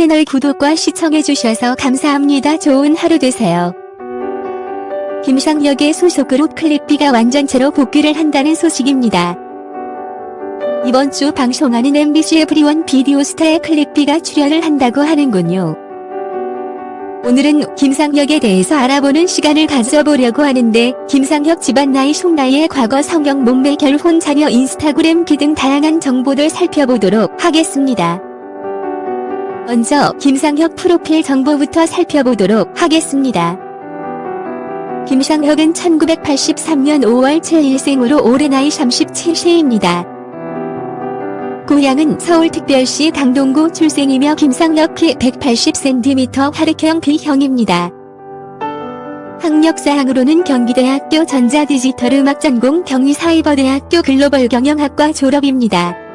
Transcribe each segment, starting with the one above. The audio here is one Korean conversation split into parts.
채널 구독과 시청해주셔서 감사합니다. 좋은 하루 되세요. 김상혁의 소속 그룹 클립비가 완전체로 복귀를 한다는 소식입니다. 이번 주 방송하는 MBC 에브리원 비디오 스타의 클립비가 출연을 한다고 하는군요. 오늘은 김상혁에 대해서 알아보는 시간을 가져보려고 하는데 김상혁 집안 나이 송나이의 과거 성형 몸매 결혼 자녀 인스타그램 기 등 다양한 정보들 살펴보도록 하겠습니다. 먼저 김상혁 프로필 정보부터 살펴보도록 하겠습니다. 김상혁은 1983년 5월 7일생으로 올해 나이 37세입니다. 고향은 서울특별시 당동구 출생이며 김상혁 키 180cm 하르형 B형입니다. 학력사항으로는 경기대학교 전자디지털 음악 전공 경희사이버대학교 글로벌 경영학과 졸업입니다.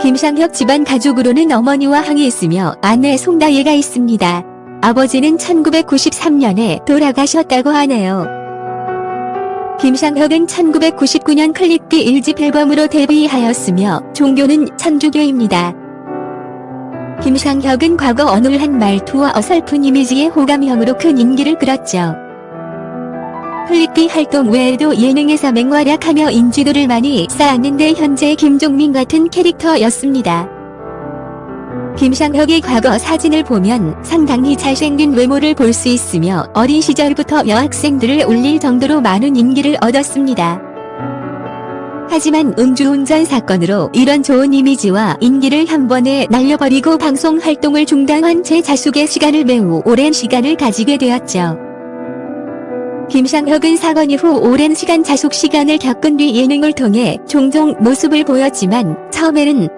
김상혁 집안 가족으로는 어머니와 항이 있으며 아내 송다예가 있습니다. 아버지는 1993년에 돌아가셨다고 하네요. 김상혁은 1999년 클릭비 1집 앨범으로 데뷔하였으며 종교는 천주교입니다. 김상혁은 과거 어눌한 말투와 어설픈 이미지의 호감형으로 큰 인기를 끌었죠. 클릭비 활동 외에도 예능에서 맹활약하며 인지도를 많이 쌓았는데 현재 김종민 같은 캐릭터였습니다. 김상혁의 과거 사진을 보면 상당히 잘생긴 외모를 볼 수 있으며 어린 시절부터 여학생들을 올릴 정도로 많은 인기를 얻었습니다. 하지만 음주운전 사건으로 이런 좋은 이미지와 인기를 한 번에 날려버리고 방송 활동을 중단한 채 자숙의 시간을 매우 오랜 시간을 가지게 되었죠. 김상혁은 사건 이후 오랜 시간 자숙 시간을 겪은 뒤 예능을 통해 종종 모습을 보였지만 처음에는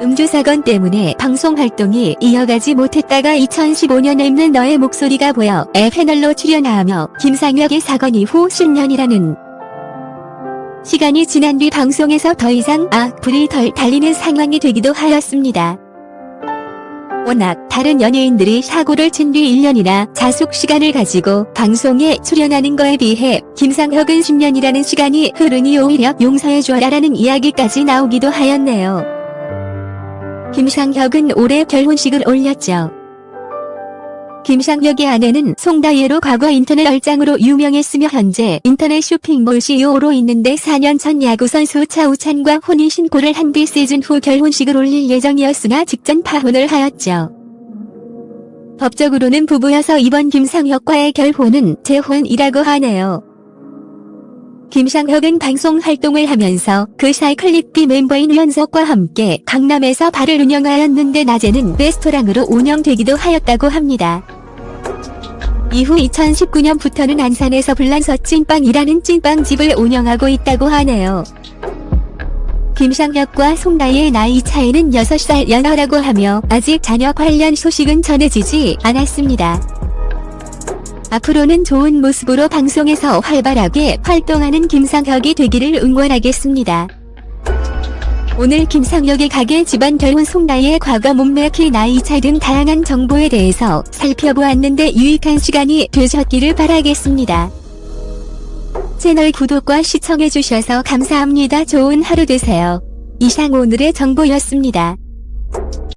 음주 사건 때문에 방송 활동이 이어가지 못했다가 2015년에 있는 너의 목소리가 보여 애 패널로 출연하며 김상혁의 사건 이후 10년이라는 시간이 지난 뒤 방송에서 더 이상 악플이 덜 달리는 상황이 되기도 하였습니다. 워낙 다른 연예인들이 사고를 친 뒤 1년이나 자숙 시간을 가지고 방송에 출연하는 거에 비해 김상혁은 10년이라는 시간이 흐르니 오히려 용서해줘라라는 이야기까지 나오기도 하였네요. 김상혁은 올해 결혼식을 올렸죠. 김상혁의 아내는 송다예로 과거 인터넷 얼짱으로 유명했으며 현재 인터넷 쇼핑몰 CEO로 있는데 4년 전 야구선수 차우찬과 혼인 신고를 한 뒤 시즌 후 결혼식을 올릴 예정이었으나 직전 파혼을 하였죠. 법적으로는 부부여서 이번 김상혁과의 결혼은 재혼이라고 하네요. 김상혁은 방송 활동을 하면서 그 사이 클립비 멤버인 유연석과 함께 강남에서 바를 운영하였는데 낮에는 레스토랑으로 운영되기도 하였다고 합니다. 이후 2019년부터는 안산에서 불란서 찐빵이라는 찐빵집을 운영하고 있다고 하네요. 김상혁과 송나의 나이 차이는 6살 연하라고 하며 아직 자녀 관련 소식은 전해지지 않았습니다. 앞으로는 좋은 모습으로 방송에서 활발하게 활동하는 김상혁이 되기를 응원하겠습니다. 오늘 김상혁의 가게 집안 결혼 송나이의 과거 몸매 키 나이 차 등 다양한 정보에 대해서 살펴보았는데 유익한 시간이 되셨기를 바라겠습니다. 채널 구독과 시청해주셔서 감사합니다. 좋은 하루 되세요. 이상 오늘의 정보였습니다.